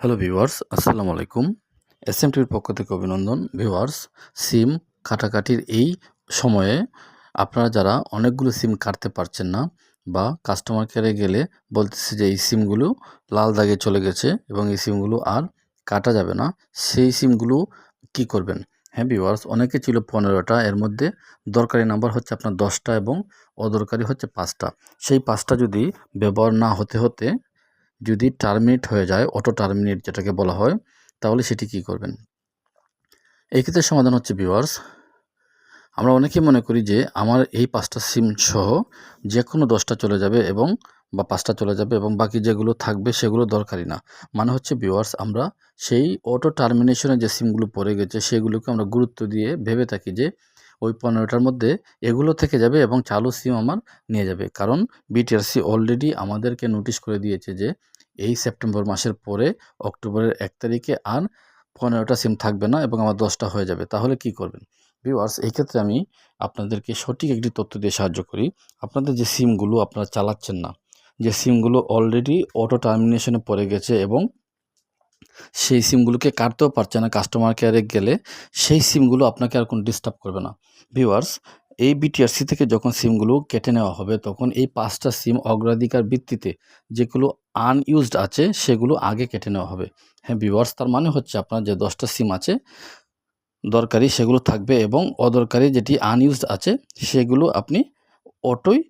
Hello viewers আসসালামু আলাইকুম S M টিভির পক্ষ থেকে অভিনন্দন ভিউয়ার্স সিম কাটাকাটির এই সময়ে আপনারা যারা অনেকগুলো সিম কাটতে পারছেন না বা কাস্টমার কেয়ারে গেলে বলতেছে যে এই সিমগুলো লাল দাগে চলে গেছে এবং এই সিমগুলো আর কাটা যাবে না, সেই সিমগুলো কি করবেন? হ্যাঁ ভিউয়ার্স অনেকে ছিল পনেরোটা, এর মধ্যে দরকারি নাম্বার হচ্ছে আপনার দশটা এবং অদরকারি হচ্ছে পাঁচটা। সেই পাঁচটা যদি ব্যবহার না হতে হতে যদি টার্মিনেট হয়ে যায় অটো টার্মিনেট যেটাকে বলা হয়, তাহলে সেটি কি করবেন? এই ক্ষেত্রে সমাধান হচ্ছে ভিউয়ার্স আমরা অনেকেই মনে করি যে আমার এই পাঁচটা সিম সহ যে কোনো দশটা চলে যাবে এবং বা পাঁচটা চলে যাবে এবং বাকি যেগুলো থাকবে সেগুলো দরকারি না। মানে হচ্ছে ভিউয়ার্স আমরা সেই অটো টার্মিনেশনে যে সিমগুলো পড়ে গেছে, সেগুলোকে আমরা গুরুত্ব দিয়ে ভেবে থাকি যে ওই পনেরোটার মধ্যে এগুলো থেকে যাবে এবং চালু সিম আমার নিয়ে যাবে। কারণ বিটিআরসি অলরেডি আমাদেরকে নোটিশ করে দিয়েছে যে এই সেপ্টেম্বর মাসের পরে অক্টোবরের এক তারিখে আর পনেরোটা সিম থাকবে না এবং আমার দশটা হয়ে যাবে। তাহলে কি করবেন? ভিউয়ার্স এই ক্ষেত্রে আমি আপনাদেরকে সঠিক একটি তথ্য দিয়ে সাহায্য করি। আপনাদের যে সিমগুলো আপনারা চালাচ্ছেন না, যে সিমগুলো অলরেডি অটো টার্মিনেশনে পড়ে গেছে এবং সেই সিমগুলোকে কাটতেও পারছে না কাস্টমার কেয়ারে গেলে, সেই সিমগুলো আপনাকে আর কোনো ডিস্টার্ব করবে না। ভিউয়ার্স এই বিটিআরসি থেকে যখন সিমগুলো কেটে নেওয়া হবে, তখন এই পাঁচটা সিম অগ্রাধিকার ভিত্তিতে যেগুলো আনইউজড আছে, সেগুলো আগে কেটে নেওয়া হবে। হ্যাঁ ভিউয়ার্স তার মানে হচ্ছে আপনার যে দশটা সিম আছে, দরকারি সেগুলো থাকবে এবং অদরকারি যেটি আনইউজড আছে, সেগুলো আপনি অটোই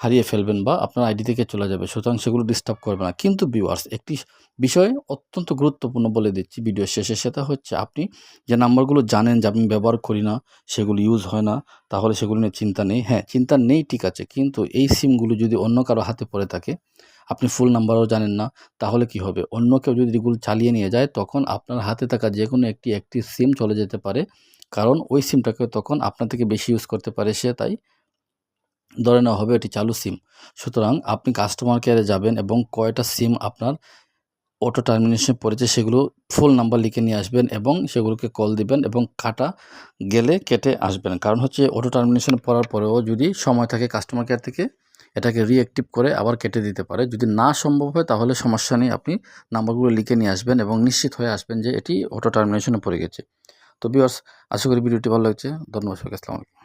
হারিয়ে ফেলবেন বা আপনার আইডি থেকে চলে যাবে, সুতরাং সেগুলো ডিস্টার্ব করবে না। কিন্তু ভিউয়ার্স একটি বিষয় অত্যন্ত গুরুত্বপূর্ণ বলে দিচ্ছি ভিডিও শেষে, সেটা হচ্ছে আপনি যে নাম্বারগুলো জানেন যে আমি ব্যবহার করি না, সেগুলো ইউজ হয় না, তাহলে সেগুলো নিয়ে চিন্তা নেই। হ্যাঁ চিন্তা নেই, ঠিক আছে, কিন্তু এই সিমগুলো যদি অন্য কারও হাতে পড়ে থাকে, আপনি ফুল নাম্বারও জানেন না, তাহলে কি হবে? অন্য কেউ যদি এগুলো চালিয়ে নিয়ে যায়, তখন আপনার হাতে থাকা যে কোনো একটি একটি সিম চলে যেতে পারে, কারণ ওই সিমটাকে তখন আপনার থেকে বেশি ইউজ করতে পারে সে, তাই ধরে নেওয়া হবে এটি চালু সিম। সুতরাং আপনি কাস্টমার কেয়ারে যাবেন এবং কয়টা সিম আপনার অটো টার্মিনেশন পড়েছে সেগুলো ফুল নাম্বার লিখে নিয়ে আসবেন এবং সেগুলোকে কল দিবেন এবং কাটা গেলে কেটে আসবেন। কারণ হচ্ছে অটো টার্মিনেশন পড়ার পরেও যদি সময় থাকে কাস্টমার কেয়ার থেকে, এটাকে রিঅ্যাক্টিভ করে আবার কেটে দিতে পারে। যদি না সম্ভব হয় তাহলে সমস্যা নেই, আপনি নাম্বারগুলো লিখে নিয়ে আসবেন এবং নিশ্চিত হয়ে আসবেন যে এটি অটো টার্মিনেশনে পড়ে গেছে। তো বিয়ার্স আশা করি ভিডিওটি ভালো লাগছে। ধন্যবাদ সবাইকে, আসসালামু আলাইকুম।